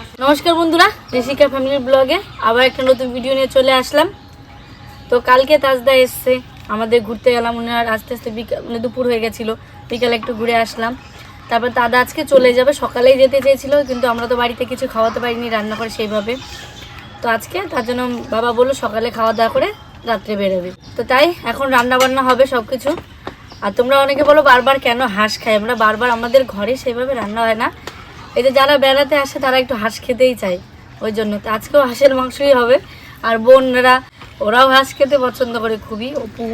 নমস্কার বন্ধুরা, ঋষিকা ফ্যামিলির ব্লগে আবার একটা নতুন ভিডিও নিয়ে চলে আসলাম। তো কালকে তাজদা এসছে, আমাদের ঘুরতে গেলাম, উনি আর আস্তে আস্তে বিকাল মানে দুপুর হয়ে গেছিল, বিকালে একটু ঘুরে আসলাম। তারপর দাদা আজকে চলে যাবে, সকালেই যেতে চেয়েছিল, কিন্তু আমরা তো বাড়িতে কিছু খাওয়াতে পারিনি, রান্না করে সেইভাবে। তো আজকে তার জন্য বাবা বলল সকালে খাওয়া দাওয়া করে রাত্রে বেরোবে। তো তাই এখন রান্না বান্না হবে সব কিছু আর তোমরা অনেকে বলো বারবার কেন হাঁস খাই আমরা বারবার আমাদের ঘরে সেভাবে রান্না হয় না। এই যে যারা বেড়াতে আসে তারা একটু হাঁস খেতেই চায়। ওই জন্য তো আজকেও হাঁসের মাংসই হবে। আর বোনরা ওরাও হাঁস খেতে পছন্দ করে খুবই। অপু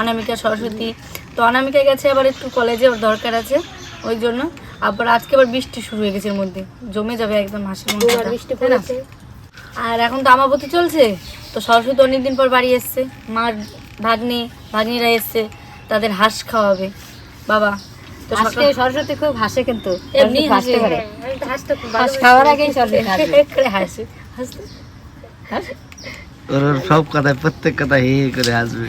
অনামিকা সরস্বতী। তো অনামিকা গেছে আবার একটু কলেজে ওর দরকার আছে। ওই জন্য আবার আজকে আবার বৃষ্টি শুরু হয়ে গেছে এর মধ্যে। জমে যাবে একদম হাঁসের মাংসটা। বৃষ্টি? পড়েছে। আর এখন তো আমাবতী চলছে। তো সরস্বতী অনেকদিন পর বাড়ি এসছে। মার ভাগ্নি ভাগ্নিরা এসছে। তাদের হাঁস খাওয়াবে। বাবা আজকে সরস্বতী খুব হাসে কিন্তু। এমনি হাসতে পারে। হাঁস। খাওয়ার আগেই সরস্বতী হাসবে করে হাসে। ওর ওর সব কথায় প্রত্যেক কথা হে হে করে আসবে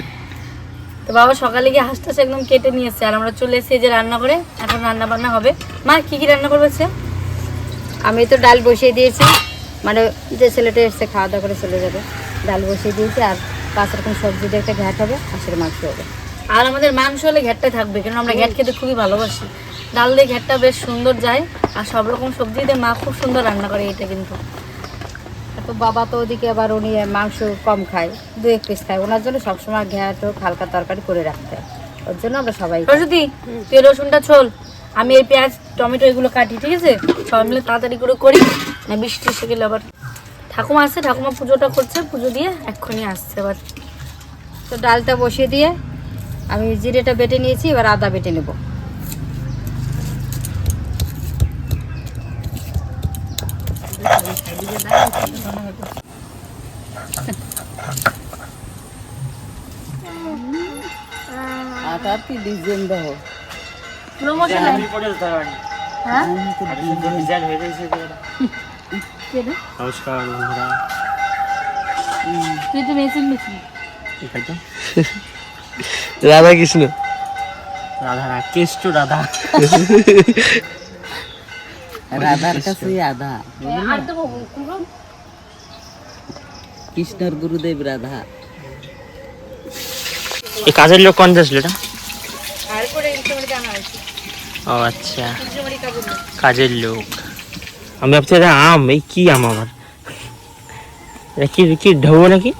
তো বাবা সকালে গিয়ে হাঁসটা একদম কেটে নিয়ে এসছে আর আমরা চলে এসেছি যে রান্না করে এখন রান্না বান্না হবে। মা কি কি রান্না করবে সে আমি তো ডাল বসিয়ে দিয়েছি। মানে যে ছেলেটা এসছে খাওয়া দাওয়া করে চলে যাবে। ডাল বসিয়ে দিয়েছি আর পাঁচ রকম সবজি দিয়ে একটা ঘ্যাট হবে হাঁসের মাংস হবে। আর আমাদের মাংস হলে ঘ্যাটটা থাকবে কারণ আমরা ঘ্যাট খেতে খুবই ভালোবাসি। ডাল দিয়ে ঘ্যাটটা বেশ সুন্দর যায়, আর সব রকম সবজি দিয়ে মা খুব সুন্দর রান্না করে এটা কিন্তু। তো বাবা তো ওদিকে আবার উনি মাংস কম খায়, দু এক পিস খায়, ওনার জন্য সবসময় ঘ্যাট হোক, হালকা তরকারি করে রাখতে হয়। ওর জন্য আমরা সবাই। সরস্বতী তুই রসুনটা ছোল, আমি এই পেঁয়াজ, টমেটো এগুলো কাটি, ঠিক আছে? সবাই মিলে তাড়াতাড়ি করে করি, না বৃষ্টি এসে গেলে আবার ঠাকুমা আসছে, ঠাকুমা পুজোটা করছে, পুজো দিয়ে এক্ষুনি আসছে আবার। তো ডালটা বসিয়ে দিয়ে আমি জিরেটা বেটে নিয়েছি এবার আদা বেটে নেব। আটা কি ডিজাইন দাও প্রমোশন হ্যাঁ। নমস্কার বন্ধুরা। তুই তো মেশিন মেশিন। এটাই তো। রাধা কৃষ্ণ। রাধা না কেষ্ট রাধা। রাধার কাছে আধা আর তো কুমড়ো কৃষ্ণর গুরুদেব রাধা। এই কাজের লোক কোন আসলো এটা? ও আচ্ছা। কাজের লোক। আমি ভাবছি এটা আম এই কি আম এটা কি কি ঢেউ নাকি?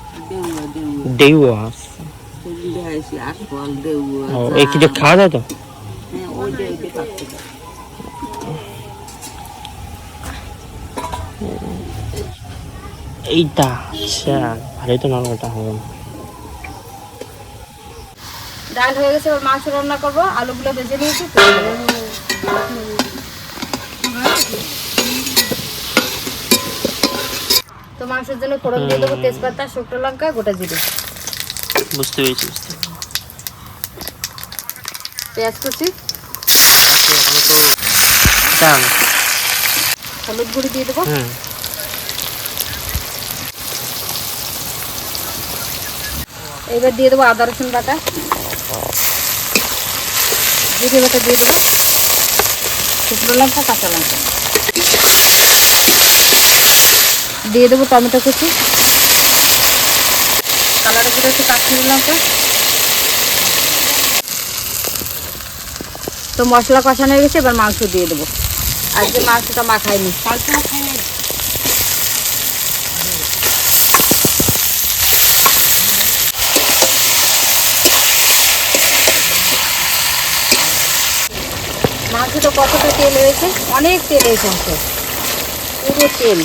ও খাওয়া যায় তো? আচ্ছা ডাল হয়ে গেছে মাংস রান্না করব। আলুগুলো নিয়েছি, তো জন্য দেবো তেজপাতা, শুকনো লঙ্কা, গোটা জিরে। বুঝতে পেরেছি বুঝতে। পেঁয়াজ কুচি? এখন হলুদ গুঁড়ি দিয়ে দেবো? হুম এবার দিয়ে দেবো আদা রসুন বাটা। জিরে বাটা দিয়ে দেবো। শুকনো লঙ্কা কাঁচা লঙ্কা। দিয়ে দেবো টমেটো কুচি। কালারের গুঁড়ো একটু কাশ্মীরি লঙ্কা তো। মশলা কষানো হয়ে গেছে, এবার মাংস দিয়ে দেবো। আজকে মাংসটা মাখাইনি মাংস মাখাইনি মাংসটা কতটা তেল হয়েছে? অনেক তেল হয়েছে পুরো তেল।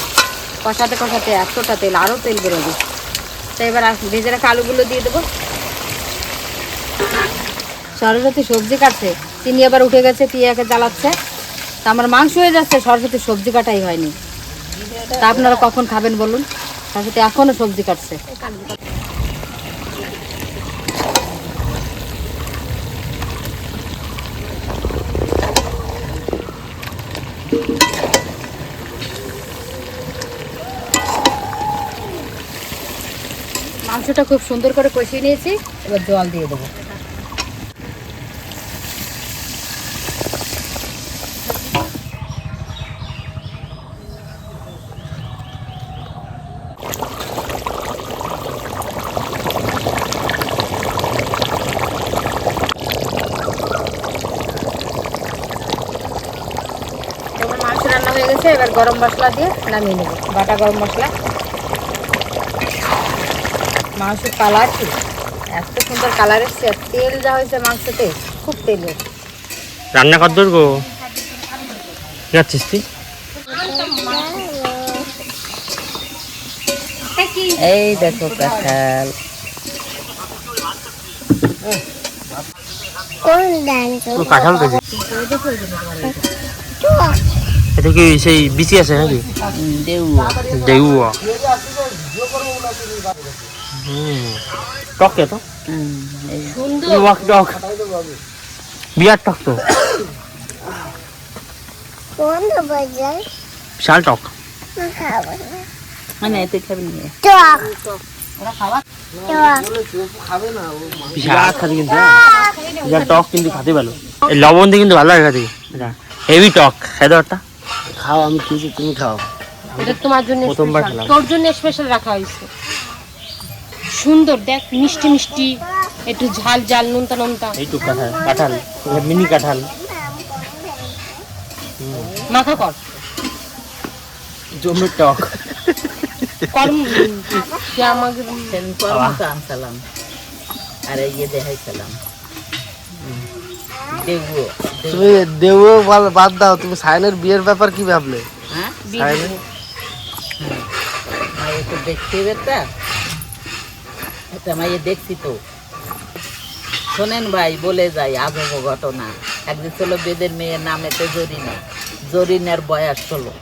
কষাতে কষাতে এতটা তেল আরও তেল বেরোবে। তো এবার ভেজে রাখা আলুগুলো দিয়ে দেবো। সরস্বতী সবজি কাটছে। তিনি আবার উঠে গেছে পিয়াকে জ্বালাচ্ছে। তা আমার মাংস হয়ে যাচ্ছে, সরস্বতী সবজি কাটাই হয়নি। তা আপনারা কখন খাবেন বলুন? সরস্বতী এখনও সবজি কাটছে। মাংসটা খুব সুন্দর করে কষিয়ে নিয়েছি। এবার জল দিয়ে দেবো। এবার মাংস রান্না হয়ে গেছে, এবার গরম মশলা দিয়ে নামিয়ে নেব। বাটা গরম মশলা। মাংস কালার কি? এত সুন্দর কালার এসছে তেল যা হয়েছে মাংসতে খুব তেল রান্না কত দূর গো। যাচ্ছিস তুই? এই দেখো কাঁঠাল কাঁঠাল এটা কি সেই বিচি আছে নাকি? দেউয়া। হুম টক কে তো। টক টক বিয়ার টক তো। বিশাল টক। মানে তুই খাবি না। টক। কিন্তু খাতে ভালো। এই লবণ দিয়ে কিন্তু ভালো লাগে খাতে। হেভি টক। খেতে খাও আমি খেয়েছি তুমি খাও। এটা তোমার জন্য প্রথমবার special। খেলাম। তোর জন্য স্পেশাল রাখা হয়েছে। সুন্দর দেখ মিষ্টি মিষ্টি একটু ঝাল ঝাল নুনতা নুনতা। এইটু কাঁঠাল কাঁঠাল মিনি কাঁঠাল। মাখা কর। জমির টক। কর্ম যে আমাকে আনসালাম। আর এই যে দেখাইছিলাম দেবো তুমি দেউ বাদ দাও তুমি সাইনের বিয়ের ব্যাপার কি ভাবলে? হ্যাঁ? দেখতে বেটা মায়ে দেখছি তো। শোনেন ভাই বলে যাই আজব ঘটনা। একদিন ছিল বেদের মেয়ের নাম এতে জরিনা। জরিনার বয়স ষোলো।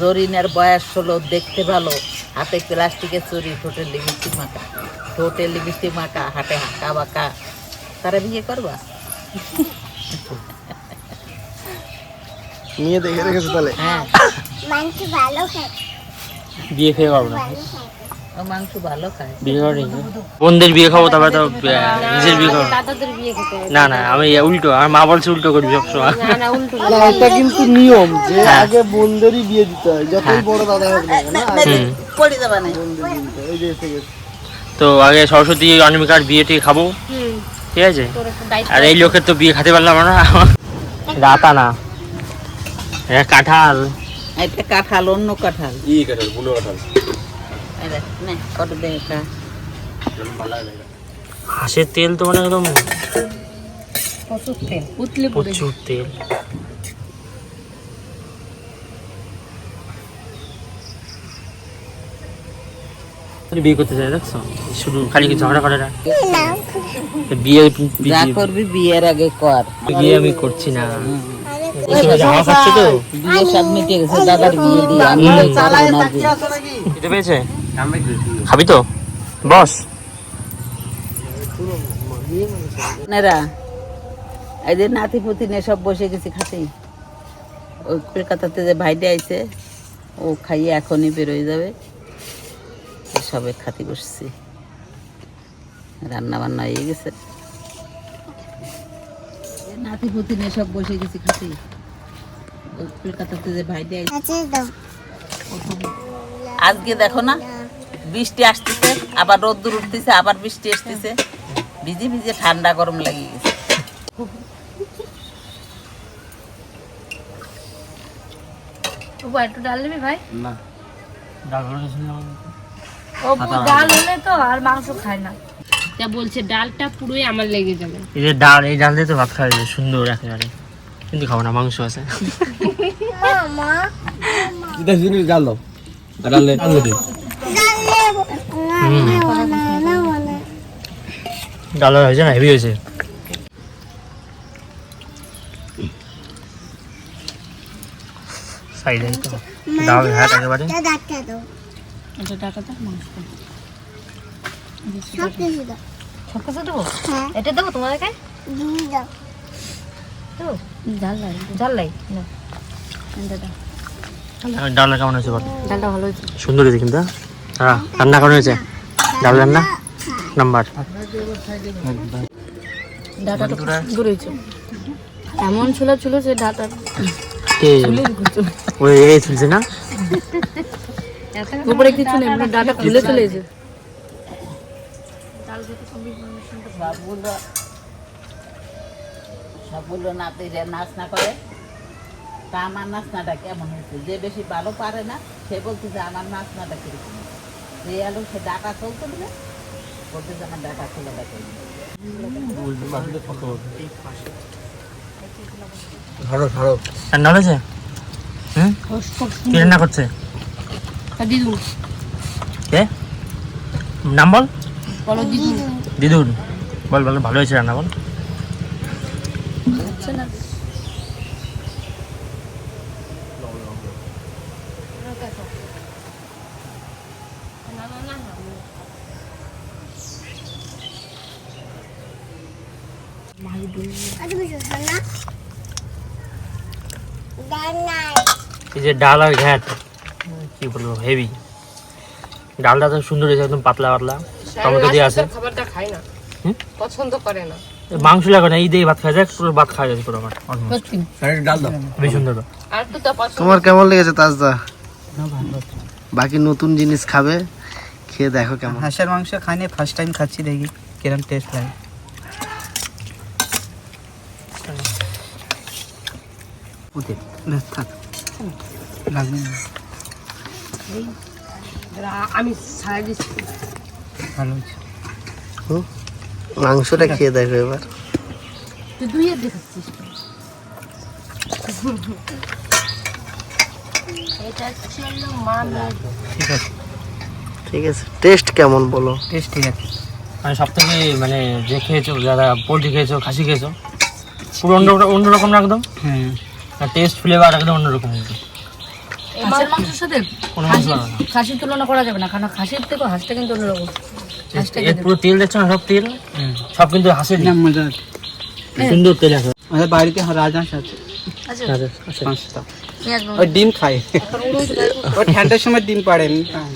জরিনার বয়স ষোলো দেখতে ভালো। হাতে প্লাস্টিকের চুরি ঠোঁটে লিপস্টিক মাখা। ঠোঁটে লিপস্টিক মাখা হাতে হাঁকা বাঁকা তারা বিয়ে করবা? নিয়ে দেখে রেখেছো তাহলে? হ্যাঁ। বিয়ে খেয়ে পারব না। মাংস ভালো খায়। বিয়ে করি বোনদের বিয়ে খাব তারপরে তো নিজের বিয়ে খাব দাদাদের বিয়ে খেতে না না আমি উল্টো আমার মা বলছে উল্টো করবি সবসময় না না উল্টো না এটা কিন্তু নিয়ম যে আগে বোনদেরই বিয়ে দিতে হয় যতই বড় দাদা হোক না। পড়ে যাবা না হয়। এই যে তো আগে সরস্বতী অনিমিকার বিয়ে টিয়ে খাব। ঠিক আছে? একটু আর এই লোকের তো বিয়ে খেতে পারলাম না রাতা না কাঁঠাল। এটা কাঁঠাল অন্য কাঁঠাল। ই কাঁঠাল বুনো কাঁঠাল। হাঁসের তেল তো মানে একদম প্রচুর তেল বিয়ে করতে চাই দেখছ? শুধু খালি কি ঝগড়া করে না। বিয়ে যা করবি বিয়ের আগে কর। বিয়ে আমি করছি না। বিয়ে সব মিটে গেছে দাদার বিয়ে দিয়ে আমি করব না। খেতে পেয়েছে? খাবি তো? বস। নেরা এই যে নাতি পুতি সব বসে গেছি খাতে। ওই কলকাতাতে যে ভাইটে আইছে ও খাইয়ে এখনই বেরোয় যাবে। সবে খাতি বসছি। রান্না বান্না হয়ে গেছে। এই নাতি পুতি সব বসে গেছি খাতে। ওই কলকাতাতে যে ভাইটে আইছে আজকে দেখো না? বৃষ্টি আসতেছে আবার রোদ্দুর উঠতেছে আবার বৃষ্টি আসতেছে। ভিজে ভিজে ঠান্ডা গরম লাগিয়ে গেছে। একটু ডাল নিবি ভাই? না। ও ডাল হলে তো আর মাংস খায় না। যা বলছে ডালটা পুরোই আমার লেগে যাবে। এই যে ডাল এই ডাল দিয়ে তো ভাত খাওয়া যায় সুন্দর একেবারে। কিন্তু খাব না মাংস আছে। ডাল দাও। ডালে হুম। ডাল হয়েছে না হেভি হয়েছে। সাইড তো ডাল ভাত একেবারে। এটা টাকা দাও মাংস। সব কিছু দেবো? এটা দেবো তোমাদেরকে দেবো? জাল লাই জাল লাই না। এটা কেমন হয়েছে বল? ডালটা ভালো হয়েছে। সুন্দর হয়েছে কিন্তু হ্যাঁ? রান্না কেমন হয়েছে। ডাল রান্না? নাম্বার। এমন ছোলা ছিল যে ডাটা ওই এই চলছে না? উপরে কিছু নেই মানে ডাটা খুলে চলে এসে সবগুলো সবগুলো নাতি যে নাচ না করে তা আমার নাচনাটা কেমন হয়েছে? যে বেশি ভালো পারে না সে বলছে যে আমার নাচনাটা কীরকম? যে আলু ডাটা চলতে দিলে বলতে যে আমার ডাটা খোলা দেখে। ধরো ধরো। রান্না হয়েছে হুম? কি রান্না করছে? দিদু কে? নাম বল? বলো দিদু দিদুন। বল বল ভালো হয়েছে রান্না বল। হচ্ছে না। এই যে ডাল আর ঘ্যাট কি বলব হেভি। ডালটা তো সুন্দর হয়েছে একদম পাতলা পাতলা। টমেটো দিয়ে আছে। খাবারটা খায় না। পছন্দ করে না। মাংস লাগে না এই দিয়ে ভাত খাওয়া যায় পুরো ভাত খাওয়া যাচ্ছে পুরো আমার। ডাল দাও। বেশ সুন্দর তো। আর তো তা পছন্দ তোমার কেমন লেগেছে তাজদা বাকি নতুন জিনিস খাবে? খেয়ে দেখো কেমন। হাঁসের মাংস খাইনি ফার্স্ট টাইম খাচ্ছি দেখি কিরম টেস্ট লাগে। আমি ভালো মাংসটা খেয়ে দেখো এবার। তুই দেখাচ্ছিস এটা ছিল মানে ঠিক আছে। ঠিক আছে। টেস্ট কেমন বলো? টেস্ট ঠিক আছে। মানে সব থেকে মানে যে খেয়েছো যারা পোলট্রি খেয়েছো খাসি খেয়েছো পুরো অন্য অন্যরকম একদম? হ্যাঁ টেস্ট ফ্লেভার একদম অন্যরকম কিন্তু মাংসের সাথে খাসির তুলনা করা যাবে না কারণ খাসির থেকেও হাঁসটা কিন্তু অন্যরকম হাঁসটা এর পুরো তেল দেখছ না সব তেল? হুম। সব কিন্তু হাসের না মজা আছে। সুন্দর তেল আছে। আমাদের বাড়িতে রাজহাঁস আছে। আচ্ছা। ডিম খায়। ও ঠান্ডার সময় ডিম পাড়ে। খাই।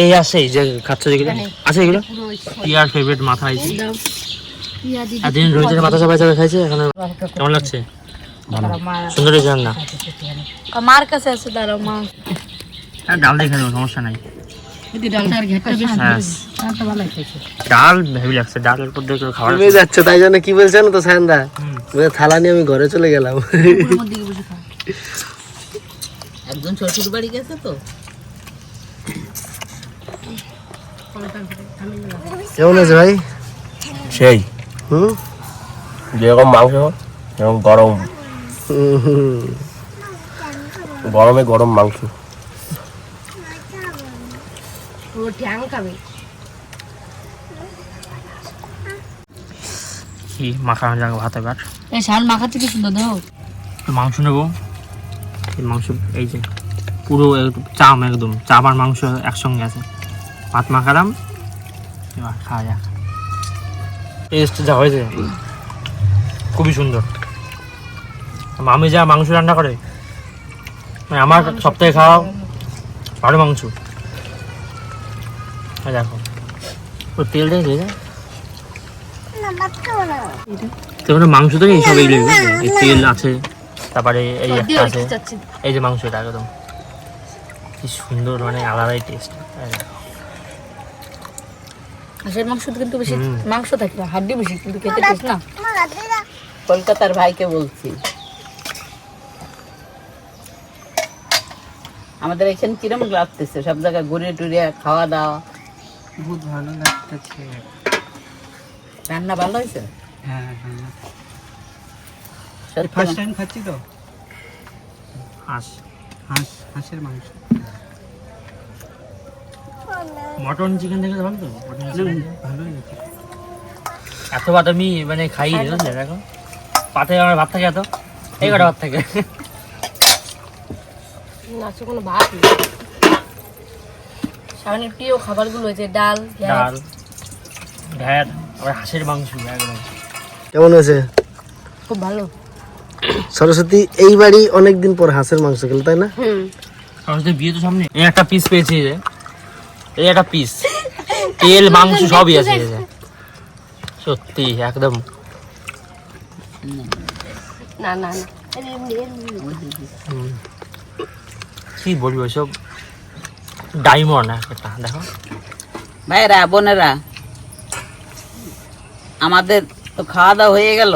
এই আছে যে খাচ্ছ যেগুলো। আছে এগুলো? ইয়ার ফেভারিট মাথা আছে দাও ইয়া দিদি এতদিন রোহিতের মাথা চাপা খাইছে এখন কেমন লাগছে? সুন্দর হয়েছে রান্না মার কাছে আছে দাঁড়াও মা। হ্যাঁ ডাল দিয়ে সমস্যা নাই। বেশ হ্যাঁ। ডাল হেভি লাগছে ডালের উপর দিয়ে যাচ্ছ তাই জন্য কি বলছেন না তো সায়নদা? থালা নিয়ে আমি ঘরে চলে গেলাম। একজন শ্বশুর বাড়ি গেছে তো? কেমন আছে ভাই। সেই। হুম? যেরকম মাংস সেরকম গরম। গরমে গরম মাংস। কি মাখানো যাক ভাত এবার? এই শাল মাখাচ্ছে কি সুন্দর মাংস নেব। এই মাংস এই যে পুরো একদম চাম একদম চাপ আর মাংস একসঙ্গে আছে। ভাত মাখালাম এবার খাওয়া যাক। টেস্ট যা হয়েছে খুবই সুন্দর। মামি যা মাংস রান্না করে মানে আমার সপ্তাহে খাওয়া ভালো মাংস। দেখো ও তেল দিয়ে দিয়ে তারপরে মাংস তো এইসব এইগুলো তেল আছে তারপরে এই একটা আছে। এই যে মাংসটা একদম। কি সুন্দর মানে আলাদাই টেস্ট হাঁসের মাংস কিন্তু বেশি মাংস থাকে না হাড্ডি বেশি কিন্তু খেতে টেস্ট না। কলকাতার ভাইকে বলছি? আমাদের এখানে কিরম লাগতেছে? সব জায়গায় ঘুরে টুরে খাওয়া দাওয়া। বহুত ভালো লাগতেছে। রান্না ভালো হয়েছে? হ্যাঁ হ্যাঁ। ফার্স্ট টাইম খাচ্ছি তো? হাঁস হাঁস হাঁসের মাংস। মটন চিকেন থেকে ভালো তো? মটন চিকেন ভালোই এত ভাত আমি মানে খাই দেখো। পাতে আমার ভাত থাকে এত। এই কটা ভাত থাকে। না কোনো ভাত নেই। সামনের প্রিয় খাবারগুলো হয়েছে ডাল ডাল আবার হাঁসের মাংস একদম। কেমন হয়েছে? খুব ভালো। সরস্বতী এই বাড়ি অনেকদিন পর হাঁসের মাংস খেলো তাই না? সরস্বতী বিয়ে তো সামনে। একটা পিস পেয়েছি যে এই একটা পিস তেল মাংস সবই আছে। সত্যি একদম। না না কি বলব সব ডায়মন্ড একটা দেখো। ভাইরা বোনেরা আমাদের তো খাওয়া দাওয়া হয়ে গেল।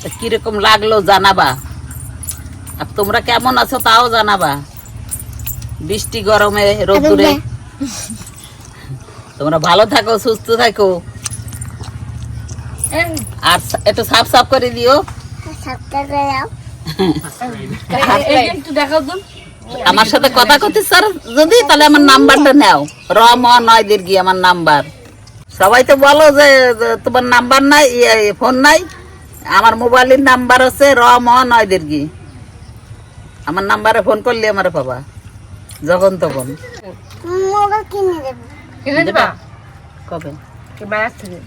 তা কীরকম লাগল জানাবা? আর তোমরা কেমন আছো তাও জানাবা। বৃষ্টি গরমে রোদ্দুরে। তোমরা ভালো থাকো সুস্থ থাকো। আর একটু সাফ সাফ করে দিও। আমার সাথে কথা করতে স্যার যদি তাহলে আমার নাম্বারটা নাও। র ম নয় দীর্ঘি আমার নাম্বার। সবাই তো বলো যে তোমার নাম্বার নাই ফোন নাই। আমার মোবাইলের নাম্বার হচ্ছে র ম নয় দীর্ঘি আমার নাম্বারে ফোন করলে আমার পাবা যখন তখন। কিনে দেবা। কবে? বাজার থেকে?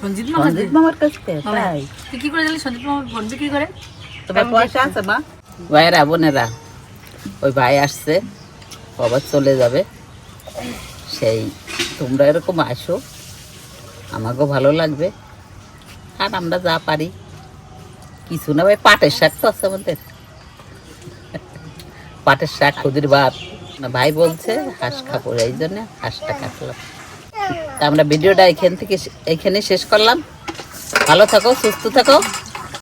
সঞ্জিত মামা সঞ্জিত মামার কাছে? তাই। তুই কি করে জানলি? সঞ্জিত মামা ফোন বিক্রি করে? তোমার পয়সা আছে মা। ভাইরা বোনেরা ওই ভাই আসছে আবার চলে যাবে। সেই তোমরা এরকম আসো আমাকেও ভালো লাগবে। আর আমরা যা পারি। কিছু না ভাই পাটের শাক তো আছে আমাদের। পাটের শাক খুদির বাপ ভাই বলছে, হাঁস খাব, এই জন্য হাঁসটা কাটলাম। তা আমরা ভিডিওটা এখান থেকে এখানে শেষ করলাম। ভালো থাকো, সুস্থ থাকো।